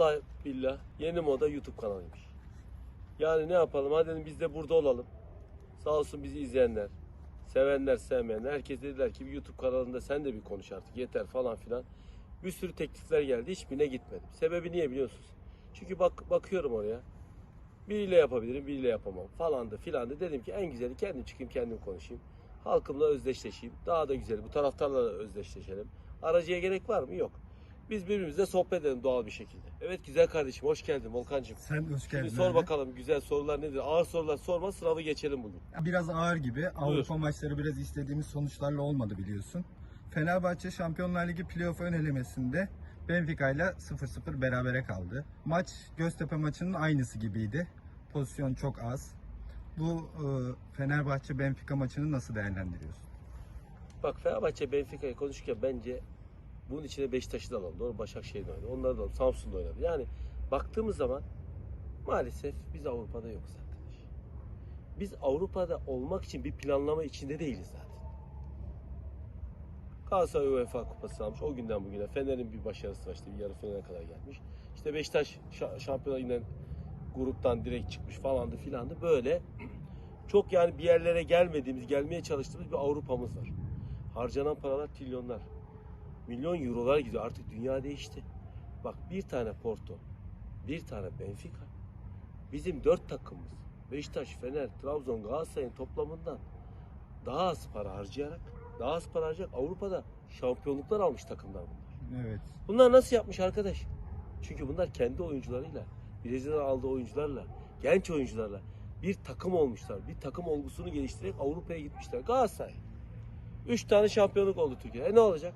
Vallahi billah yeni moda YouTube kanalıymış. Yani ne yapalım hadi biz de burada olalım. Sağ olsun bizi izleyenler, sevenler, sevmeyenler. Herkes dediler ki YouTube kanalında sen de bir konuş artık yeter falan filan. Bir sürü teklifler geldi hiçbirine gitmedim. Sebebi niye biliyorsunuz? Çünkü bak bakıyorum oraya. Biriyle yapabilirim, biriyle yapamam falandı filandı. Dedim ki en güzeli kendim çıkayım kendim konuşayım. Halkımla özdeşleşeyim. Daha da güzeli bu taraftarla da özdeşleşelim. Aracıya gerek var mı? Yok. Biz birbirimizle sohbet edelim doğal bir şekilde. Evet güzel kardeşim hoş geldin Volkan'cığım. Sen hoş geldin. Şimdi sor abi. bakalım güzel sorular nedir? Ağır sorular sorma sınavı geçelim bugün. Biraz ağır gibi. Avrupa maçları biraz istediğimiz sonuçlarla olmadı biliyorsun. Fenerbahçe Şampiyonlar Ligi playoff ön elemesinde Benfica ile 0-0 berabere kaldı. Maç Göztepe maçının aynısı gibiydi. Pozisyon çok az. Bu e, Fenerbahçe Benfica maçını nasıl değerlendiriyorsun? Bak Fenerbahçe Benfica'yı konuşurken bence bunun içine Beşiktaş'ı da alalım. Doğru Başakşehir'de oynadı. Onları da alalım. Samsun'da oynadı. Yani baktığımız zaman maalesef biz Avrupa'da yokuz arkadaş. Biz Avrupa'da olmak için bir planlama içinde değiliz zaten. Galatasaray UEFA kupası almış. O günden bugüne Fener'in bir başarısı var. İşte bir yarı finale kadar gelmiş. İşte Beşiktaş şa- şampiyonlar yine gruptan direkt çıkmış falandı filandı. Böyle çok yani bir yerlere gelmediğimiz, gelmeye çalıştığımız bir Avrupa'mız var. Harcanan paralar trilyonlar. Milyon eurolar gidiyor. Artık dünya değişti. Bak bir tane Porto, bir tane Benfica. Bizim dört takımımız. Beşiktaş, Fener, Trabzon, Galatasaray'ın toplamından daha az para harcayarak, daha az para harcayarak Avrupa'da şampiyonluklar almış takımlar bunlar. Evet. Bunlar nasıl yapmış arkadaş? Çünkü bunlar kendi oyuncularıyla, Brezilya'dan aldığı oyuncularla, genç oyuncularla bir takım olmuşlar. Bir takım olgusunu geliştirerek Avrupa'ya gitmişler. Galatasaray. Üç tane şampiyonluk oldu Türkiye'de. E ne olacak?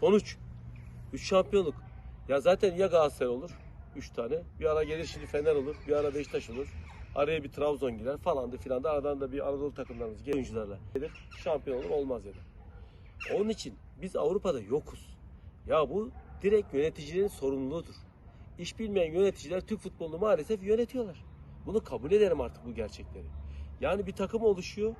Sonuç. Üç şampiyonluk. Ya zaten ya Galatasaray olur. Üç tane. Bir ara gelir şimdi Fener olur. Bir ara Beşiktaş olur. Araya bir Trabzon girer falandı filan da aradan da bir Anadolu takımlarımız genç oyuncularla gelir. Şampiyon olur olmaz ya da. Onun için biz Avrupa'da yokuz. Ya bu direkt yöneticilerin sorumluluğudur. İş bilmeyen yöneticiler Türk futbolunu maalesef yönetiyorlar. Bunu kabul ederim artık bu gerçekleri. Yani bir takım oluşuyor.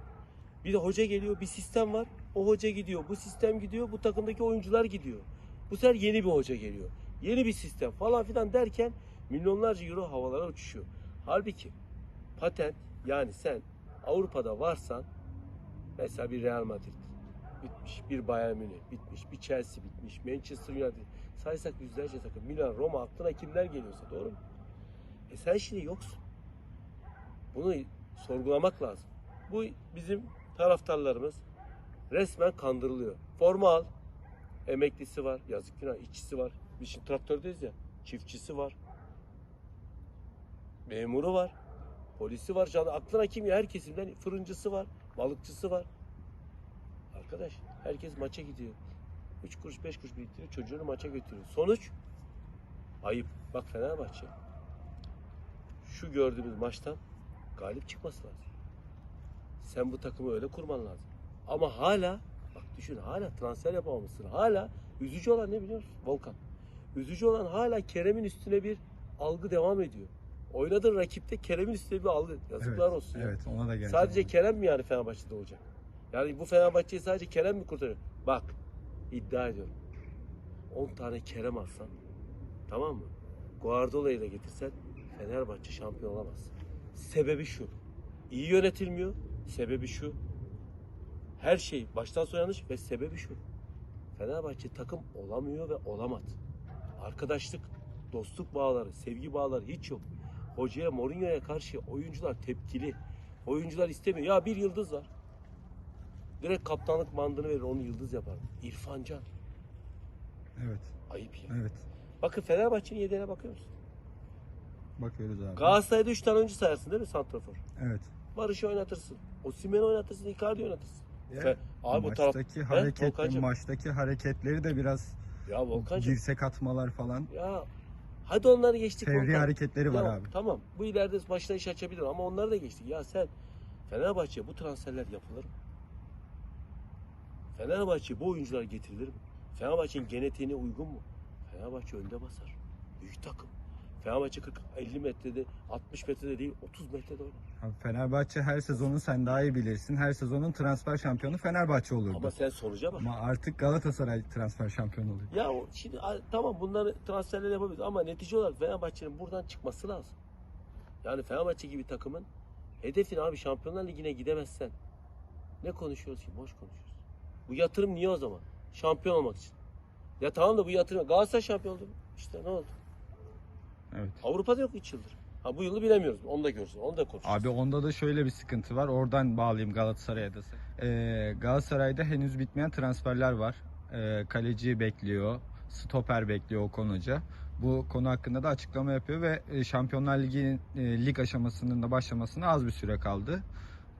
Bir de hoca geliyor, bir sistem var. O hoca gidiyor, bu sistem gidiyor, bu takımdaki oyuncular gidiyor. Bu sefer yeni bir hoca geliyor. Yeni bir sistem falan filan derken milyonlarca euro havalara uçuşuyor. Halbuki patent yani sen Avrupa'da varsan mesela bir Real Madrid bitmiş, bir Bayern Münih bitmiş, bir Chelsea bitmiş, Manchester United saysak yüzlerce takım, Milan, Roma aklına kimler geliyorsa doğru mu? E sen şimdi yoksun. Bunu sorgulamak lazım. Bu bizim taraftarlarımız resmen kandırılıyor. Forma al. Emeklisi var, yazık günah, işçisi var. Biz şimdi traktördeyiz ya. Çiftçisi var. Memuru var. Polisi var. Canı, aklına kim ya? Her kesimden fırıncısı var. Balıkçısı var. Arkadaş herkes maça gidiyor. 3 kuruş 5 kuruş biriktiriyor. Çocuğunu maça götürüyor. Sonuç ayıp. Bak Fenerbahçe şu gördüğümüz maçtan galip çıkması lazım. Sen bu takımı öyle kurman lazım. Ama hala bak düşün hala transfer yapamamışsın. Hala üzücü olan ne biliyor musun? Volkan. Üzücü olan hala Kerem'in üstüne bir algı devam ediyor. Oynadığın rakipte Kerem'in üstüne bir algı. Yazıklar evet. olsun. Evet ona da geleceğim. Sadece Kerem mi yani Fenerbahçe'de olacak? Yani bu Fenerbahçe'yi sadece Kerem mi kurtarıyor? Bak iddia ediyorum. 10 tane Kerem alsan tamam mı? Guardiola'yı da getirsen Fenerbahçe şampiyon olamaz. Sebebi şu. İyi yönetilmiyor. Sebebi şu. Her şey baştan sona yanlış ve sebebi şu. Fenerbahçe takım olamıyor ve olamadı. Arkadaşlık, dostluk bağları, sevgi bağları hiç yok. Hocaya, Mourinho'ya karşı oyuncular tepkili. Oyuncular istemiyor. Ya bir yıldız var. Direkt kaptanlık bandını verir, onu yıldız yapar. İrfan Can. Evet. Ayıp ya. Evet. Bakın Fenerbahçe'nin yedeğine bakıyor musun? Bakıyoruz abi. Galatasaray'da 3 tane oyuncu sayarsın değil mi Santrafor? Evet. Barış'ı oynatırsın. Osimhen'i oynatırsın, Icardi oynatırsın. Ya, Fe- abi bu taraf... maçtaki He, maçtaki hareketleri de biraz Ya Volkan'cığım. dirsek atmalar falan. Ya hadi onları geçtik. Fevri Volkan. hareketleri var Ya abi. Tamam bu ileride başına iş açabilir ama onları da geçtik. Ya sen Fenerbahçe bu transferler yapılır mı? Fenerbahçe bu oyuncular getirilir mi? Fenerbahçe'nin genetiğine uygun mu? Fenerbahçe önde basar. Büyük takım. Fenerbahçe 40 50 metrede 60 metrede değil 30 metrede oynar. Fenerbahçe her sezonu sen daha iyi bilirsin. Her sezonun transfer şampiyonu Fenerbahçe olurdu. Ama Ama, sen sonuca bak. artık Galatasaray transfer şampiyonu oluyor. Ya şimdi tamam bunları transferler yapabiliriz ama netice olarak Fenerbahçe'nin buradan çıkması lazım. Yani Fenerbahçe gibi takımın hedefin abi Şampiyonlar Ligi'ne gidemezsen ne konuşuyoruz ki? Boş konuşuyoruz. Bu yatırım niye o zaman? Şampiyon olmak için. Ya tamam da bu yatırım Galatasaray şampiyon oldu. İşte ne oldu? Evet. Avrupa'da yok 3 yıldır. Ha bu yılı bilemiyoruz. Onu da görsün. Onu da konuşuruz. Abi onda da şöyle bir sıkıntı var. Oradan bağlayayım Galatasaray'a da. Ee, Galatasaray'da henüz bitmeyen transferler var. Ee, kaleci bekliyor. Stoper bekliyor Okan Hoca. Bu konu hakkında da açıklama yapıyor ve e, Şampiyonlar Ligi'nin e, lig aşamasının da başlamasına az bir süre kaldı.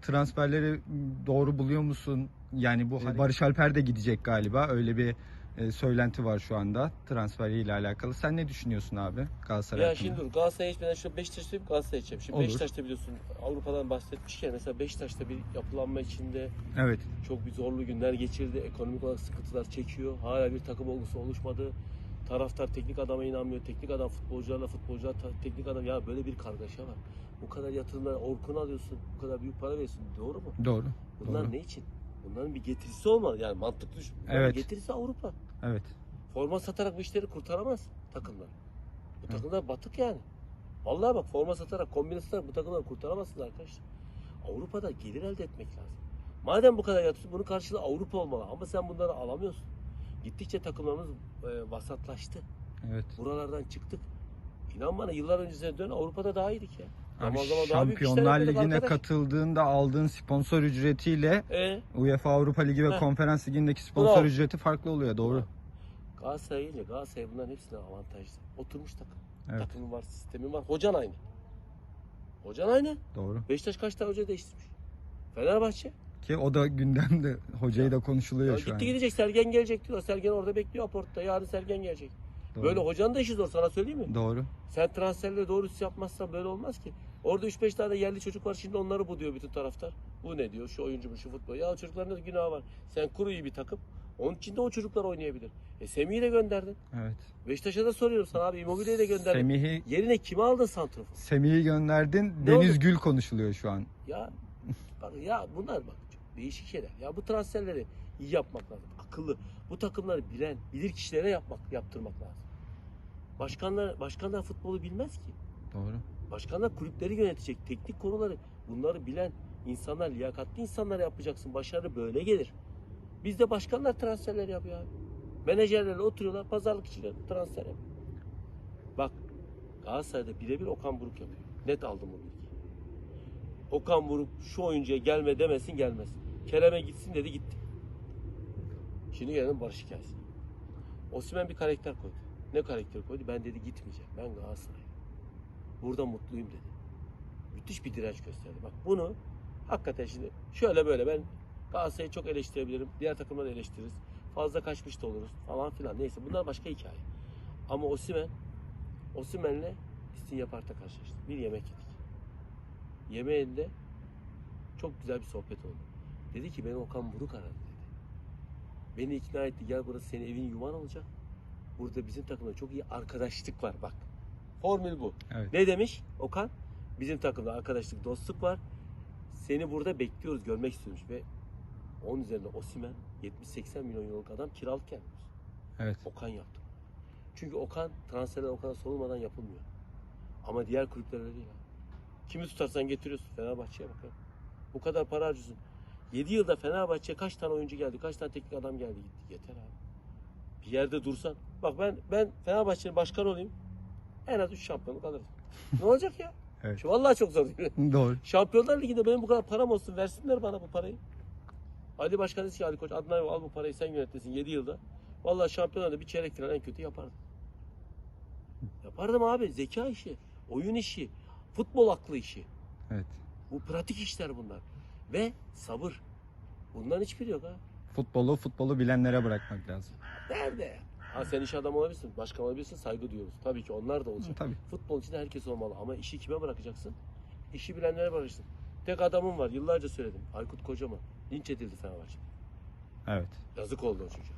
Transferleri doğru buluyor musun? Yani bu Barış Alper de gidecek galiba. Öyle bir e, söylenti var şu anda transferiyle alakalı. Sen ne düşünüyorsun abi Galatasaray Ya hakkında? şimdi dur Galatasaray'a geçmeden şu Beşiktaş'ta söyleyeyim Galatasaray'a geçeceğim. Şimdi Olur. Beşiktaş'ta biliyorsun Avrupa'dan bahsetmişken mesela Beşiktaş'ta bir yapılanma içinde Evet. çok bir zorlu günler geçirdi. Ekonomik olarak sıkıntılar çekiyor. Hala bir takım olgusu oluşmadı. Taraftar teknik adama inanmıyor. Teknik adam futbolcularla futbolcular ta- teknik adam ya böyle bir kargaşa var. Bu kadar yatırımlar Orkun'u alıyorsun. Bu kadar büyük para veriyorsun. Doğru mu? Doğru. Bunlar Doğru. ne için? Bunların bir getirisi olmalı. Yani mantıklı düşün. Evet. Getirisi Avrupa. Evet. Forma satarak bu işleri kurtaramaz takımlar. Bu Hı. takımlar batık yani. Vallahi bak forma satarak, kombine satarak bu takımları kurtaramazsınız arkadaşlar. Avrupa'da gelir elde etmek lazım. Madem bu kadar yatıyorsun bunun karşılığı Avrupa olmalı. Ama sen bunları alamıyorsun. Gittikçe takımlarımız e, vasatlaştı. Evet. Buralardan çıktık. İnan bana yıllar öncesine dön Avrupa'da daha iyiydik ya. Abi daha büyük işler Şampiyonlar yapıyorduk Ligi'ne arkadaş. katıldığında aldığın sponsor ücretiyle E, UEFA Avrupa Ligi ve Heh. Konferans Ligi'ndeki sponsor Bravo. ücreti farklı oluyor. Doğru. Galatasaray ile Galatasaray bunların hepsine avantajlı. Oturmuş takım. Evet. Takımın var, sistemin var. Hocan aynı. Hocan aynı. Doğru. Beşiktaş kaç tane hoca değiştirmiş? Fenerbahçe. Ki o da gündemde hocayı da konuşuluyor Ya şu gitti an. gidecek Sergen gelecek diyor. Sergen orada bekliyor aportta. Yarın Sergen gelecek. Doğru. Böyle hocanın da işi zor sana söyleyeyim mi? Doğru. Sen transferleri doğru yapmazsan böyle olmaz ki. Orada 3-5 tane yerli çocuk var şimdi onları bu diyor bütün taraftar. Bu ne diyor? Şu oyuncu mu şu futbol. Ya çocukların da günahı var. Sen kuru iyi bir takım. Onun için de o çocuklar oynayabilir. E Semih'i de gönderdin. Evet. Beşiktaş'a da soruyorum sana abi. Immobile'yi de gönderdin. Semih'i Yerine kimi aldın santrofor? Semih'i gönderdin. Ne Deniz oldu? Gül konuşuluyor şu an. Ya bak ya bunlar bak değişik şeyler. Ya bu transferleri iyi yapmak lazım. Akıllı. Bu takımları bilen, bilir kişilere yapmak, yaptırmak lazım. Başkanlar başkanlar futbolu bilmez ki. Doğru. Başkanlar kulüpleri yönetecek, teknik konuları bunları bilen insanlar, liyakatli insanlar yapacaksın. Başarı böyle gelir. Bizde başkanlar transferler yapıyor abi. Menajerlerle oturuyorlar, pazarlık için transfer yapıyor. Bak Galatasaray'da birebir Okan Buruk yapıyor. Net aldım o bilgiyi. Okan Buruk şu oyuncuya gelme demesin gelmez. Kerem'e gitsin dedi gitti. Şimdi gelelim Barış hikayesi. Osimhen bir karakter koydu. Ne karakter koydu? Ben dedi gitmeyeceğim. Ben Galatasaray'ım. Burada mutluyum dedi. Müthiş bir direnç gösterdi. Bak bunu hakikaten şimdi şöyle böyle ben Galatasaray'ı çok eleştirebilirim. Diğer takımları eleştiririz. Fazla kaçmış da oluruz falan filan. Neyse bunlar başka hikaye. Ama Osimhen Osimhen'le İstinye Park'ta karşılaştık. Bir yemek yedik. Yemeğinde çok güzel bir sohbet oldu. Dedi ki beni Okan Buruk aradı dedi. Beni ikna etti. Gel burası senin evin yuvan olacak. Burada bizim takımda çok iyi arkadaşlık var bak. Formül bu. Evet. Ne demiş Okan? Bizim takımda arkadaşlık, dostluk var. Seni burada bekliyoruz, görmek istiyormuş ve onun üzerine Osimen 70-80 milyon euroluk adam kiralık gelmiş. Evet. Okan yaptı. Çünkü Okan transferler Okan'a sorulmadan yapılmıyor. Ama diğer kulüpler öyle değil. Kimi tutarsan getiriyorsun. Fenerbahçe'ye bak. Bu kadar para harcıyorsun. 7 yılda Fenerbahçe'ye kaç tane oyuncu geldi, kaç tane teknik adam geldi gitti. Yeter abi. Bir yerde dursan. Bak ben ben Fenerbahçe'nin başkanı olayım. En az 3 şampiyonluk alırım. ne olacak ya? Evet. Şu vallahi çok zor? Doğru. Şampiyonlar Ligi'nde benim bu kadar param olsun versinler bana bu parayı. Ali Başkan dese ki Ali Koç Adnan al bu parayı sen yönet desin 7 yılda. Vallahi şampiyonlarda bir çeyrek final en kötü yapardım. Yapardım abi zeka işi, oyun işi, futbol aklı işi. Evet. Bu pratik işler bunlar. Ve sabır. Bunların hiçbiri yok ha. Futbolu futbolu bilenlere bırakmak lazım. Nerede? Ha sen iş adamı olabilirsin, başkan olabilirsin, saygı duyuyoruz. Tabii ki onlar da olacak. Tabii. Futbol için herkes olmalı ama işi kime bırakacaksın? İşi bilenlere bırakacaksın. Tek adamım var yıllarca söyledim. Aykut Kocaman. Linç edildi Fenerbahçe. Evet. Yazık oldu o çocuğa.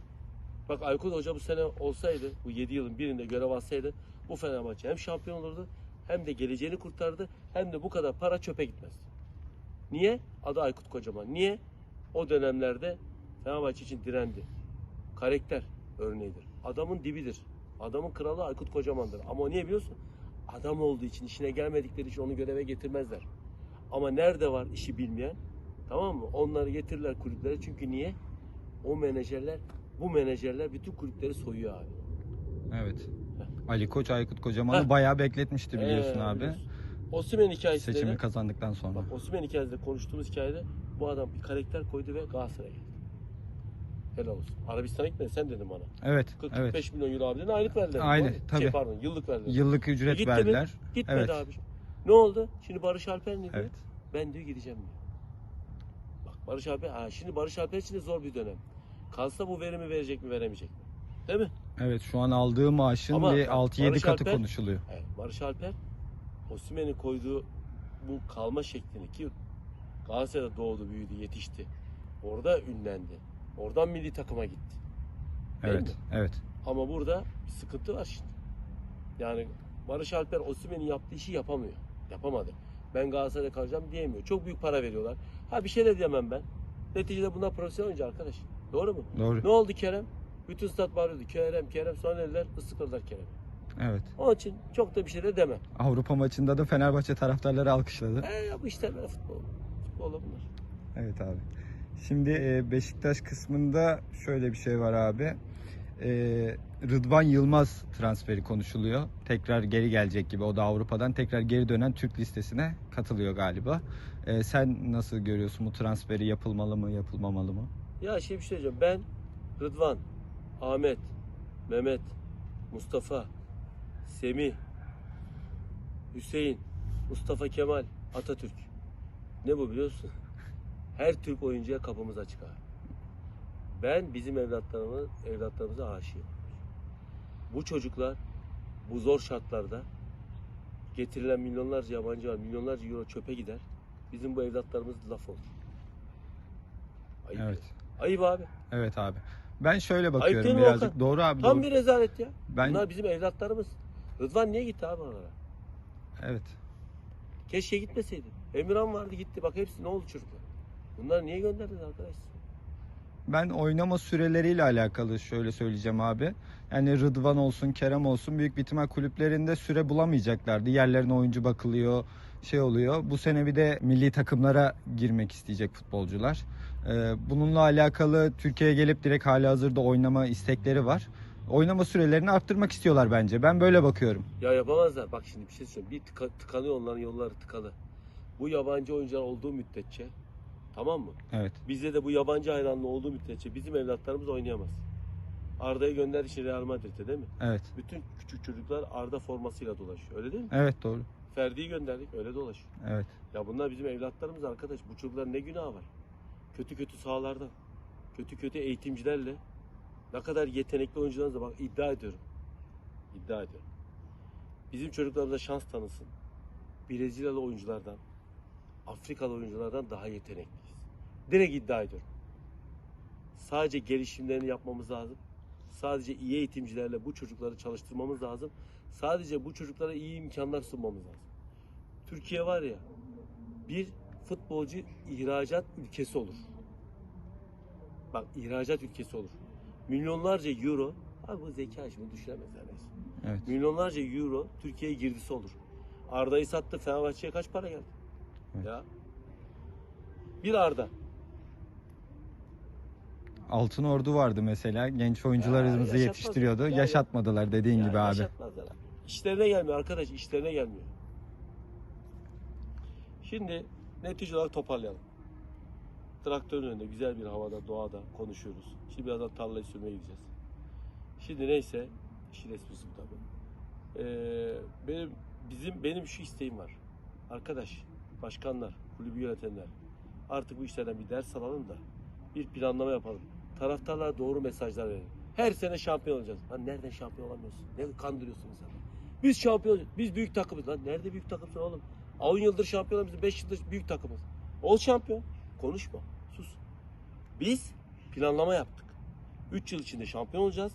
Bak Aykut Hoca bu sene olsaydı, bu 7 yılın birinde görev alsaydı bu Fenerbahçe hem şampiyon olurdu hem de geleceğini kurtardı hem de bu kadar para çöpe gitmezdi. Niye? Adı Aykut Kocaman. Niye? O dönemlerde Fenerbahçe için direndi. Karakter örneğidir. Adamın dibidir. Adamın kralı Aykut Kocaman'dır. Ama o niye biliyorsun? Adam olduğu için, işine gelmedikleri için onu göreve getirmezler. Ama nerede var işi bilmeyen, tamam mı? Onları getirirler kulüplere. Çünkü niye? O menajerler, bu menajerler bütün kulüpleri soyuyor abi. Evet. Ali Koç Aykut Kocaman'ı Heh. bayağı bekletmişti biliyorsun Ee, abi. biliyorsun. Osimhen hikayesinde Seçimi kazandıktan sonra. bak Osimhen hikayesinde konuştuğumuz hikayede bu adam bir karakter koydu ve Galatasaray'a geldi. Helal olsun. Arabistan'a gitmedi sen dedin bana. Evet, 40 evet. 45 milyon euro abiden aylık verdiler. Aynen, mu? tabii. Şey, pardon yıllık verdiler. Yıllık ücret mi? verdiler. Gitmedi Evet. abi. Ne oldu? Şimdi Barış Alper ne diyor? Evet. Ben diyor gideceğim diyor. Bak Barış Alper, ha, şimdi Barış Alper için de zor bir dönem. Kalsa bu verimi verecek mi veremeyecek mi? Değil mi? Evet şu an aldığı maaşın Ama bir 6-7 Barış katı Alper- konuşuluyor. Evet, Barış Alper Osimhen'in koyduğu bu kalma şeklini ki Galatasaray'da doğdu, büyüdü, yetişti. Orada ünlendi. Oradan milli takıma gitti. Değil Evet, mi? evet. Ama burada bir sıkıntı var şimdi. Yani Barış Alper Osimhen'in yaptığı işi yapamıyor. Yapamadı. Ben Galatasaray'da kalacağım diyemiyor. Çok büyük para veriyorlar. Ha bir şey de diyemem ben. Neticede bunlar profesyonel oyuncu arkadaş. Doğru mu? Doğru. Ne oldu Kerem? Bütün stat bağırıyordu. Kerem, Kerem. Sonra dediler ıslıkladılar Kerem. Evet. Onun için çok da bir şey de demem. Avrupa maçında da Fenerbahçe taraftarları alkışladı. E, bu işler böyle futbol. Futbol bunlar. Evet abi. Şimdi e, Beşiktaş kısmında şöyle bir şey var abi. E, Rıdvan Yılmaz transferi konuşuluyor. Tekrar geri gelecek gibi. O da Avrupa'dan tekrar geri dönen Türk listesine katılıyor galiba. E, sen nasıl görüyorsun bu transferi yapılmalı mı, yapılmamalı mı? Ya şey bir şey diyeceğim. Ben Rıdvan, Ahmet, Mehmet, Mustafa, Semih, Hüseyin, Mustafa Kemal, Atatürk. Ne bu biliyorsun? Her Türk oyuncuya kapımız açık abi. Ben bizim evlatlarımız, evlatlarımıza aşığım. Bu çocuklar bu zor şartlarda getirilen milyonlarca yabancı var, milyonlarca euro çöpe gider. Bizim bu evlatlarımız laf olur. Ayıp. Evet. Ayıp abi. Evet abi. Ben şöyle değil bakıyorum mi birazcık. Volkan? Doğru abi. Tam doğru. bir rezalet ya. Ben Bunlar bizim evlatlarımız. Rıdvan niye gitti abi oralara? evet. Keşke gitmeseydi. Emirhan vardı gitti. Bak hepsi ne oldu çocuklar? Bunlar niye gönderdiniz arkadaş? Ben oynama süreleriyle alakalı şöyle söyleyeceğim abi. Yani Rıdvan olsun, Kerem olsun büyük bir ihtimal kulüplerinde süre bulamayacaklardı. Yerlerine oyuncu bakılıyor, şey oluyor. Bu sene bir de milli takımlara girmek isteyecek futbolcular. Ee, bununla alakalı Türkiye'ye gelip direkt hali hazırda oynama istekleri var. Oynama sürelerini arttırmak istiyorlar bence. Ben böyle bakıyorum. Ya yapamazlar. Bak şimdi bir şey söyleyeyim. Bir tıka, tıkanıyor onların yolları tıkalı. Bu yabancı oyuncular olduğu müddetçe tamam mı? Evet. Bizde de bu yabancı hayranlığı olduğu müddetçe bizim evlatlarımız oynayamaz. Arda'yı gönderdi şimdi Real Madrid'e değil mi? Evet. Bütün küçük çocuklar Arda formasıyla dolaşıyor. Öyle değil mi? Evet doğru. Ferdi'yi gönderdik öyle dolaşıyor. Evet. Ya bunlar bizim evlatlarımız arkadaş. Bu çocukların ne günahı var? Kötü kötü sahalardan, kötü kötü eğitimcilerle ne kadar yetenekli oyuncularınızla bak iddia ediyorum. İddia ediyorum. Bizim çocuklarımıza şans tanısın. Brezilyalı oyunculardan, Afrikalı oyunculardan daha yetenekliyiz. Direkt iddia ediyorum. Sadece gelişimlerini yapmamız lazım. Sadece iyi eğitimcilerle bu çocukları çalıştırmamız lazım. Sadece bu çocuklara iyi imkanlar sunmamız lazım. Türkiye var ya bir futbolcu ihracat ülkesi olur. Bak ihracat ülkesi olur. Milyonlarca euro abi bu zeka işini düşünemezler. resmen. Evet. Milyonlarca euro Türkiye'ye girdisi olur. Arda'yı sattı Fenerbahçe'ye kaç para geldi? Evet. Ya. Bir Arda. Altın Ordu vardı mesela. Genç Ya, oyuncularımızı yaşatmaz. yetiştiriyordu. Ya, ya. Yaşatmadılar dediğin Ya gibi abi. yaşatmazlar. İşlerine gelmiyor arkadaş, işlerine gelmiyor. Şimdi netice olarak toparlayalım. Traktörün önünde güzel bir havada, doğada konuşuyoruz. Şimdi birazdan tarlayı sürmeye gideceğiz. Şimdi neyse, işin esprisi bu tabii. Ee, benim, bizim, benim şu isteğim var. Arkadaş, başkanlar, kulübü yönetenler artık bu işlerden bir ders alalım da bir planlama yapalım. Taraftarlara doğru mesajlar verelim. Her sene şampiyon olacağız. Lan nereden şampiyon olamıyorsun? Ne kandırıyorsun insanları? Biz şampiyon. Biz büyük takımız. Lan nerede büyük takımsın oğlum? 10 yıldır şampiyon biz 5 yıldır büyük takımız. Ol şampiyon. Konuşma. Sus. Biz planlama yaptık. 3 yıl içinde şampiyon olacağız.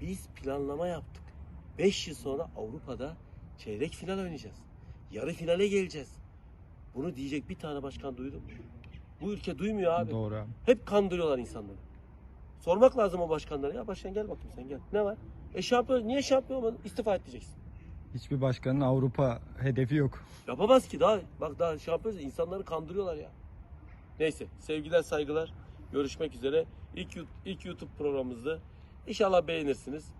Biz planlama yaptık. 5 yıl sonra Avrupa'da çeyrek final oynayacağız. Yarı finale geleceğiz. Bunu diyecek bir tane başkan duydum. Bu ülke duymuyor abi. Doğru. Hep kandırıyorlar insanları. Sormak lazım o başkanlara. Ya başkan gel bakayım sen gel. Ne var? E şampiyon, niye şampiyon olmadın? İstifa et diyeceksin. Hiçbir başkanın Avrupa hedefi yok. Yapamaz ki daha. Bak daha şampiyon insanları kandırıyorlar ya. Neyse sevgiler saygılar. Görüşmek üzere. İlk, ilk YouTube programımızda. İnşallah beğenirsiniz.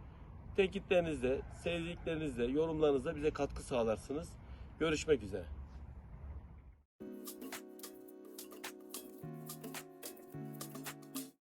Tenkitlerinizle, sevdiklerinizle, yorumlarınızla bize katkı sağlarsınız. Görüşmek üzere.